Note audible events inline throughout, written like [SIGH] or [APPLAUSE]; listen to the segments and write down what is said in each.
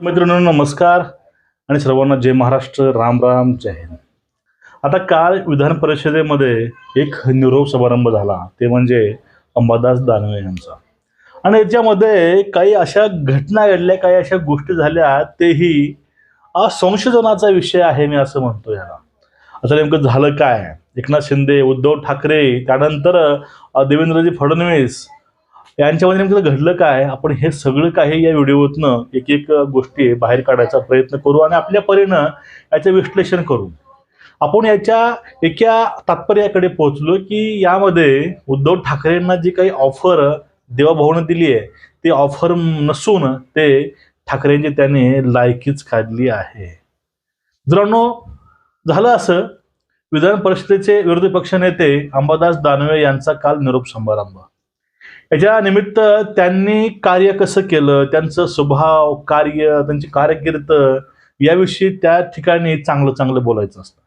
मित्रांनो नमस्कार आणि सर्वांना जय महाराष्ट्र राम राम जय हिंद. आता काल विधान परिषदेमध्ये एक निरोप समारंभ झाला ते म्हणजे अंबादास दानवे यांचा. आणि याच्यामध्ये काही अशा घटना घडल्या काही अशा गोष्टी झाल्या तेही संशोधनाचा विषय आहे मी असं म्हणतो याला. आता नेमकं झालं काय? एकनाथ शिंदे उद्धव ठाकरे त्यानंतर देवेंद्रजी फडणवीस यांच्यामध्ये नेमकं घडलं काय? आपण हे सगळं काही या व्हिडिओतनं एक एक गोष्टी बाहेर काढायचा प्रयत्न करू आणि आपल्या परीनं याचं विश्लेषण करू. आपण याच्या एका तात्पर्याकडे पोहोचलो की यामध्ये उद्धव ठाकरेंना जी काही ऑफर देवाभाऊनं दिली आहे ती ऑफर नसून ते ठाकरेंची त्याने लायकीच काढली आहे. मित्रांनो झालं असं. विधान परिषदेचे विरोधी पक्षनेते अंबादास दानवे यांचा काल निरोप समारंभ. याच्या निमित्त त्यांनी कार्य कसं केलं त्यांचं स्वभाव कार्य त्यांची कारकीर्द याविषयी त्या ठिकाणी चांगलं चांगलं बोलायचं असतं.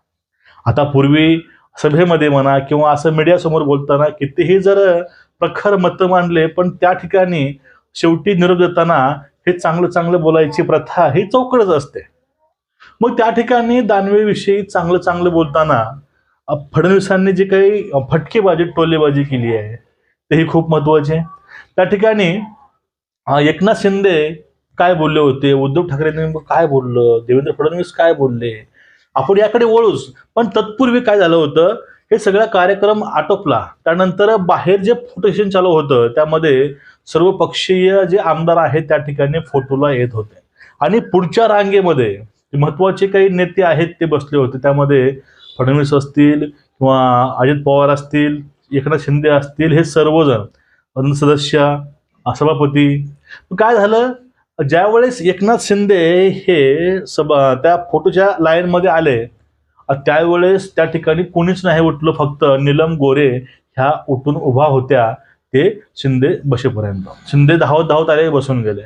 आता पूर्वी सभेमध्ये म्हणा किंवा असं मीडियासमोर बोलताना कितीही जर प्रखर मतं मांडले पण त्या ठिकाणी शेवटी निरोप देताना हे चांगलं चांगलं बोलायची प्रथा ही चौकडच असते. मग त्या ठिकाणी दानवेविषयी चांगलं चांगलं बोलताना फडणवीसांनी जी काही फटकेबाजी टोलेबाजी केली आहे तेही खूप महत्त्वाचे आहे. त्या ठिकाणी एकनाथ शिंदे काय बोलले होते? उद्धव ठाकरे नेमकं काय बोललं? देवेंद्र फडणवीस काय बोलले? आपण याकडे वळूच. पण तत्पूर्वी काय झालं होतं? हे सगळा कार्यक्रम आटोपला. त्यानंतर बाहेर जे फोटो सेशन चालू होतं त्यामध्ये सर्व पक्षीय जे आमदार आहेत त्या ठिकाणी फोटोला येत होते. आणि पुढच्या रांगेमध्ये महत्त्वाचे काही नेते आहेत ते बसले होते. त्यामध्ये फडणवीस असतील किंवा अजित पवार असतील एकनाथ शिंदे असतील हे सर्वजण सदस्य सभापती. काय झालं? ज्यावेळेस एकनाथ शिंदे हे सभा त्या फोटोच्या लाईनमध्ये आले त्यावेळेस त्या ठिकाणी कोणीच नाही उठलं फक्त नीलम गोरे ह्या उठून उभा होत्या ते शिंदे बसेपर्यंत. शिंदे धावत धावत आले बसून गेले.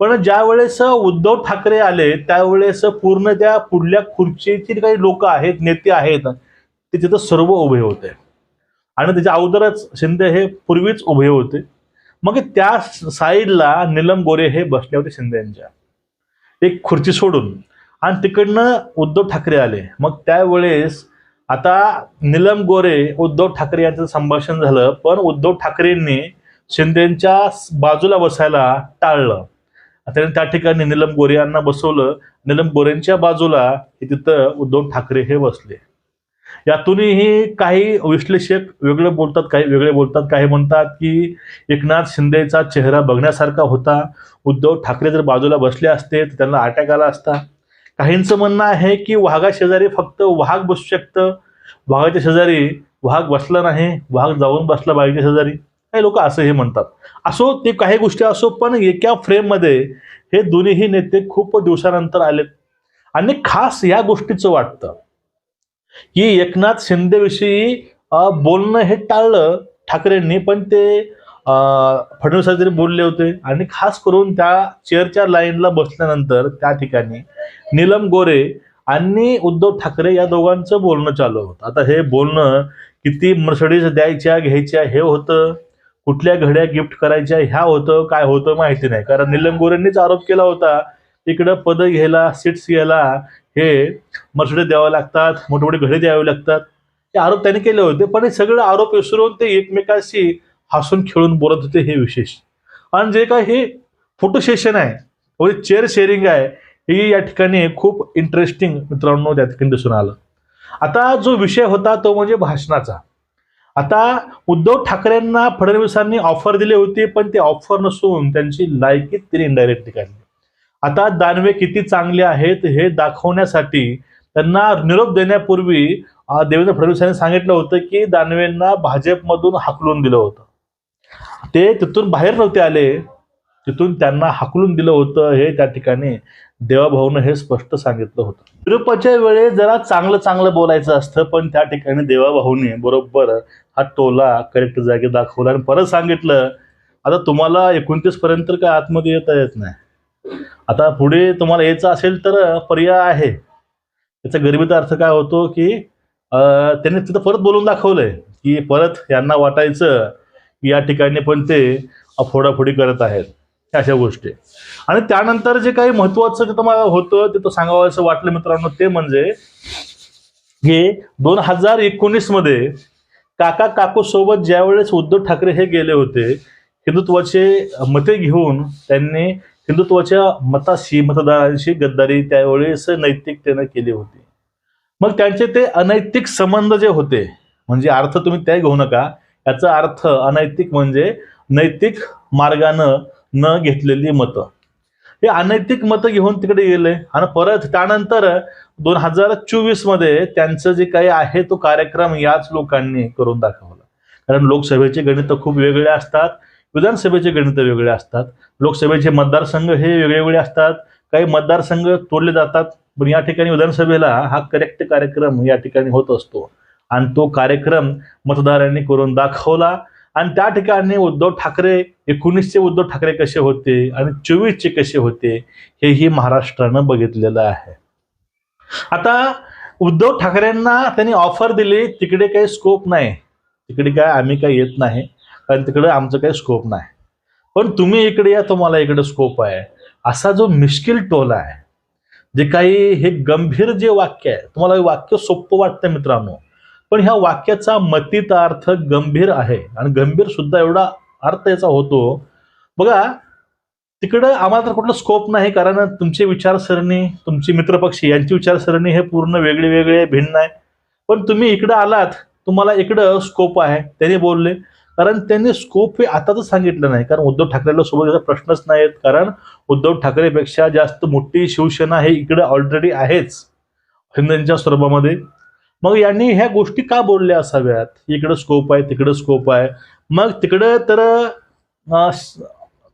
पण ज्यावेळेस उद्धव ठाकरे आले त्यावेळेस पूर्ण त्या पुढल्या खुर्चीची काही लोक आहेत नेते आहेत ते तिथं सर्व उभे होते. आणि त्याच्या अगोदरच शिंदे हे पूर्वीच उभे होते. मग त्या साईडला निलम गोरे हे बसले होते शिंदे यांच्या एक खुर्ची सोडून. आणि तिकडनं उद्धव ठाकरे आले. मग त्यावेळेस आता निलम गोरे उद्धव ठाकरे यांचं संभाषण झालं पण उद्धव ठाकरेंनी शिंदेच्या बाजूला बसायला टाळलं. त्याने त्या ठिकाणी निलम गोरे यांना बसवलं. निलम गोरेंच्या बाजूला तिथं उद्धव ठाकरे हे बसले. यातूनही काही विश्लेषक वेगळे बोलतात काही वेगळे बोलतात काही म्हणतात की एकनाथ शिंदेचा चेहरा बघण्यासारखा होता. उद्धव ठाकरे जर बाजूला बसले असते तर त्यांना अटॅक आला असता. काहींचं म्हणणं आहे की वाघा शेजारी फक्त वाघ बसू शकतं. वाघाच्या शेजारी वाघ बसला नाही वाघ जाऊन बसला बाईच्या शेजारी. काही लोक असंही म्हणतात. असो ते काही गोष्टी असो पण एका फ्रेममध्ये हे दोन्हीही नेते खूप दिवसानंतर आलेत. आणि खास या गोष्टीचं वाटतं. की एकनाथ शिंदेविषयी बोलणं हे टाळलं ठाकरेंनी पण ते अं, फडणवीस तरी बोलले होते आणि खास करून त्या चेअरच्या लाईनला बसल्यानंतर त्या ठिकाणी नीलम गोरे आणि उद्धव ठाकरे या दोघांचं बोलणं चालू होतं. आता हे बोलणं किती मर्सडीज द्यायच्या घ्यायच्या हे होतं कुठल्या घड्या गिफ्ट करायच्या ह्या होतं काय होतं माहिती नाही. कारण नीलम गोरेंनीच आरोप केला होता इकडं पद घ्यायला सीट्स घ्यायला हे मर्सडे द्यावे लागतात मोठे मोठे घडे द्यावे लागतात. हे आरोप त्यांनी केले होते पण हे सगळे आरोप विसरून ते एकमेकाशी हसून खेळून बोलत होते हे विशेष. आणि जे काय हे फोटो सेशन आहे म्हणजे चेअर शेअरिंग आहे हे या ठिकाणी खूप इंटरेस्टिंग मित्रांनो त्या ठिकाणी दिसून आलं. आता जो विषय होता तो म्हणजे भाषणाचा. आता उद्धव ठाकरेंना फडणवीसांनी ऑफर दिली होती पण ते ऑफर नसून त्यांची लायकी त्यांनी इनडायरेक्टली काढली. आता दानवे किती चांगले आहेत हे दाखवण्यासाठी त्यांना निरोप देण्यापूर्वी देवेंद्र देवेंद्र फडणवीसांनी सांगितलं होतं की दानवेंना भाजपमधून हाकलून दिलं होतं. ते तिथून बाहेर नव्हते आले. तिथून त्यांना हाकलून दिलं होतं हे त्या ठिकाणी देवाभाऊनं हे स्पष्ट सांगितलं होतं. निरोपाच्या वेळेस जरा चांगलं चांगलं बोलायचं असतं पण त्या ठिकाणी देवाभाऊने बरोबर हा टोला करेक्ट जागी दाखवला आणि परत सांगितलं आता तुम्हाला एकोणतीस पर्यंत काय आतमध्ये येता येत नाही. आता पुढे तुम्हाला यायचं असेल तर पर्याय आहे. त्याचा गरिबीचा अर्थ काय होतो की अं, त्यांनी तिथं परत बोलून दाखवलंय की परत यांना वाटायचं की या ठिकाणी पण ते फोडाफोडी करत आहेत. अशा गोष्टी. आणि त्यानंतर जे काही महत्वाचं तिथं मला होतं तिथं सांगावं असं वाटलं मित्रांनो ते म्हणजे हे दोन हजार एकोणीसमध्ये काका काकू सोबत ज्यावेळेस उद्धव ठाकरे हे गेले होते हिंदुत्वाचे मते घेऊन त्यांनी हिंदुत्वाच्या मताशी मतदारांशी गद्दारी त्यावेळेस नैतिकतेनं केली होती. मग त्यांचे ते अनैतिक संबंध जे होते म्हणजे अर्थ तुम्ही त्या घेऊ नका याचा अर्थ अनैतिक म्हणजे नैतिक मार्गानं न घेतलेली मतं. हे अनैतिक मतं घेऊन तिकडे गेले आणि परत त्यानंतर दोन हजार चोवीसमध्ये त्यांचं जे काही आहे तो कार्यक्रम याच लोकांनी करून दाखवला. कारण लोकसभेचे गणित खूप वेगळे असतात विधानसभेचे गणित वेगळे असतात लोकसभेचे मतदारसंघ हे वेगळेवेगळे असतात काही मतदारसंघ तोडले जातात पण या ठिकाणी विधानसभेला हा करेक्ट कार्यक्रम या ठिकाणी होत असतो. आणि तो कार्यक्रम मतदारांनी करून दाखवला आणि त्या ठिकाणी उद्धव ठाकरे एकोणीसचे उद्धव ठाकरे कसे होते आणि चोवीसचे कसे होते हेही महाराष्ट्रानं बघितलेलं आहे. आता उद्धव ठाकरेंना त्यांनी ऑफर दिली तिकडे काही स्कोप नाही. तिकडे काय आम्ही काय येत नाही. कारण तिकडं आमचं काही स्कोप नाही. पण तुम्ही इकडे या तुम्हाला इकडे स्कोप आहे. असा जो मिश्किल टोला आहे जे काही हे गंभीर जे वाक्य आहे तुम्हाला हे वाक्य सोपं वाटतं मित्रांनो पण ह्या वाक्याचा मतीचा अर्थ गंभीर आहे आणि गंभीर सुद्धा एवढा अर्थ याचा होतो. बघा तिकडं आम्हाला तर कुठलं स्कोप नाही कारण तुमची विचारसरणी तुमची मित्रपक्षी यांची विचारसरणी हे पूर्ण वेगळे वेगळे भिन्न आहे. पण तुम्ही इकडं आलात तुम्हाला इकडं स्कोप आहे त्याने बोलले. कारण त्यांनी स्कोप हे आताच सांगितलं नाही. कारण उद्धव ठाकरेला सोबत याचा प्रश्नच नाहीत. कारण उद्धव ठाकरेपेक्षा जास्त मोठी शिवसेना हे इकडे ऑलरेडी आहेच. हिंदूंच्या स्वरूपामध्ये. मग यांनी ह्या गोष्टी का बोलल्या असाव्यात? इकडं स्कोप आहे तिकडं स्कोप आहे. मग तिकडं तर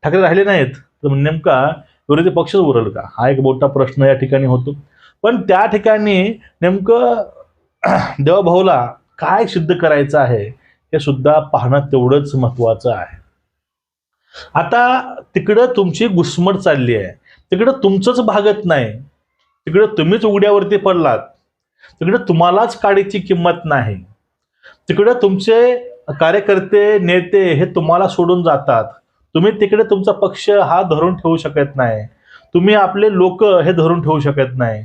ठाकरे राहिले नाहीत. तर नेमका विरोधी पक्षच उरल का? हा एक मोठा प्रश्न या ठिकाणी होतो. पण त्या ठिकाणी नेमकं [CLEARS THROAT] देवाभाऊला काय सिद्ध करायचं आहे? हे सुद्धा पाहणं तेवढंच महत्वाचं आहे. आता तिकडं तुमची घुसमट चालली आहे. तिकडं तुमचंच भागत नाही. तिकडं तुम्हीच उघड्यावरती पडलात. तिकडे तुम्हालाच काडीची किंमत नाही. तिकडं तुमचे कार्यकर्ते नेते हे तुम्हाला सोडून जातात. तुम्ही तिकडे तुमचा पक्ष हा धरून ठेवू शकत नाही. तुम्ही आपले लोक हे धरून ठेवू शकत नाही.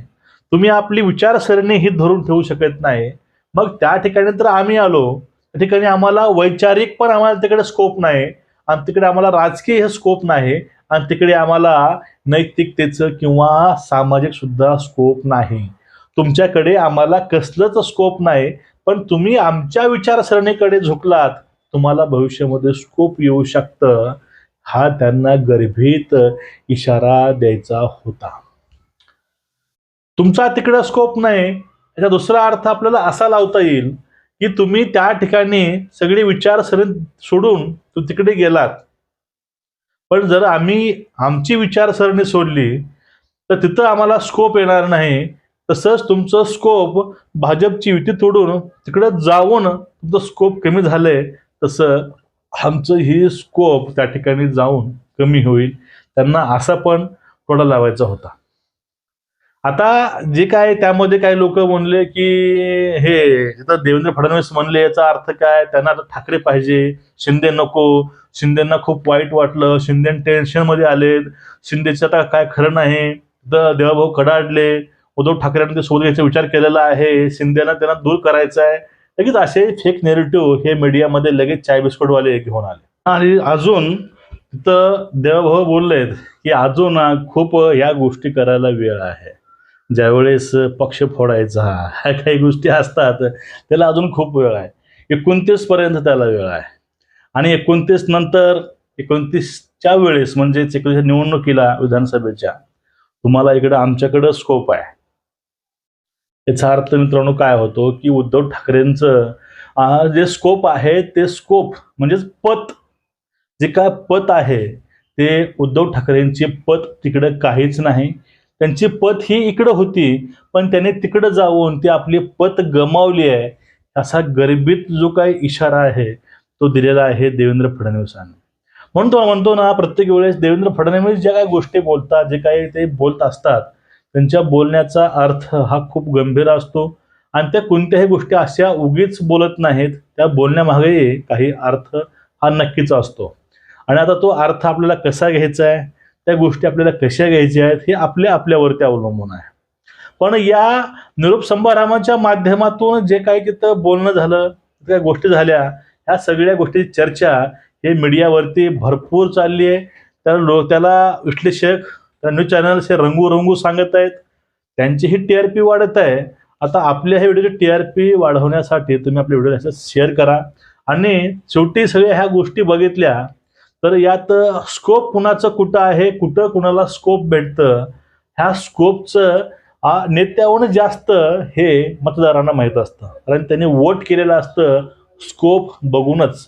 तुम्ही आपली विचारसरणी ही धरून ठेवू शकत नाही. मग त्या ठिकाणी तर आम्ही आलो. त्या ठिकाणी आम्हाला वैचारिक पण आम्हाला तिकडे स्कोप नाही. आणि तिकडे आम्हाला राजकीय हे स्कोप नाही. आणि तिकडे आम्हाला नैतिकतेचं किंवा सामाजिक सुद्धा स्कोप नाही. तुमच्याकडे आम्हाला कसलंच स्कोप नाही. पण तुम्ही आमच्या विचारसरणीकडे झुकलात तुम्हाला भविष्यामध्ये स्कोप येऊ शकतं. हा त्यांना गर्भित इशारा द्यायचा होता. तुमचा तिकडे स्कोप नाही. याचा दुसरा अर्थ आपल्याला असा लावता येईल की तुम्ही त्या ठिकाणी सगळी विचारसरणी सोडून तू तिकडे गेलात. पण जर आम्ही आमची विचारसरणी सोडली तर तिथं आम्हाला स्कोप येणार नाही. तसंच तुमचं स्कोप भाजपची युती तोडून तिकडं जाऊन तुमचं स्कोप कमी झालंय तसं आमचं ही स्कोप त्या ठिकाणी जाऊन कमी होईल. त्यांना असा पण थोडा लावायचा होता. आता जे काय त्यामध्ये काही लोक म्हणले की हे देवेंद्र फडणवीस म्हणले याचा अर्थ काय? त्यांना आता ठाकरे पाहिजे. शिंदे नको. शिंदेना खूप वाईट वाटलं. शिंदे टेन्शनमध्ये आलेत शिंदेचं आता काय खरं नाही. तर देवाभाऊ कडाडले उद्धव ठाकरेंनी ते सोबत घ्यायचा विचार केलेला आहे. शिंदेना त्यांना दूर करायचा आहे. लगेच असे फेक नेरेटिव्ह हे मीडियामध्ये लगेच चाय बिस्कुटवाले घेऊन आले. आणि अजून तिथं देवाभाऊ बोललेत की अजून खूप या गोष्टी करायला वेळ आहे. ज्यावेळेस पक्ष फोडायचा ह्या [LAUGHS] काही गोष्टी असतात त्याला अजून खूप वेळ आहे. एकोणतीस पर्यंत त्याला वेळ आहे. आणि एकोणतीस नंतर एकोणतीसच्या वेळेस म्हणजेच एकोणतीस निवडणुकीला विधानसभेच्या तुम्हाला इकडं आमच्याकडं स्कोप आहे. याचा अर्थ मित्रांनो काय होतो की उद्धव ठाकरेंचं जे स्कोप आहे ते स्कोप म्हणजेच पत जे काय पत आहे ते उद्धव ठाकरेंचे पत तिकडं काहीच नाही. त्यांची पत ही इकडं होती पण त्याने तिकडं जाऊन ती आपली पत गमावली आहे असा गर्भित जो काही इशारा आहे तो दिलेला आहे देवेंद्र फडणवीसांनी. म्हणून तो म्हणतो ना प्रत्येक वेळेस देवेंद्र फडणवीस ज्या काही गोष्टी बोलतात जे काही ते बोलत असतात त्यांच्या बोलण्याचा अर्थ हा खूप गंभीर असतो. आणि त्या कोणत्याही गोष्टी अशा उगीच बोलत नाहीत त्या बोलण्यामागे काही अर्थ हा नक्कीच असतो. आणि आता तो अर्थ आपल्याला कसा घ्यायचा आहे? त्या गोष्टी आपल्याला कशा घ्यायच्या आहेत हे आपल्या आपल्यावरती अवलंबून आहे. पण या निरोप समारंभाच्या माध्यमातून जे काही तिथं बोलणं झालं त्या गोष्टी झाल्या ह्या सगळ्या गोष्टीची चर्चा हे मीडियावरती भरपूर चालली आहे. तर लो त्याला विश्लेषक त्या न्यूज चॅनल्स हे रंगू रंगू सांगत आहेत. त्यांची ही टी आर पी वाढत आहे. आता आपल्या ह्या व्हिडिओची टी आर पी वाढवण्यासाठी तुम्ही आपल्या व्हिडिओ शेअर करा. आणि शेवटी सगळ्या ह्या गोष्टी बघितल्या तर यात स्कोप कुणाचं कुठं आहे कुठं कुणाला स्कोप भेटतं ह्या स्कोपचं नेत्याहून जास्त हे मतदारांना माहीत असतं. कारण त्यांनी वोट केलेलं असतं स्कोप बघूनच.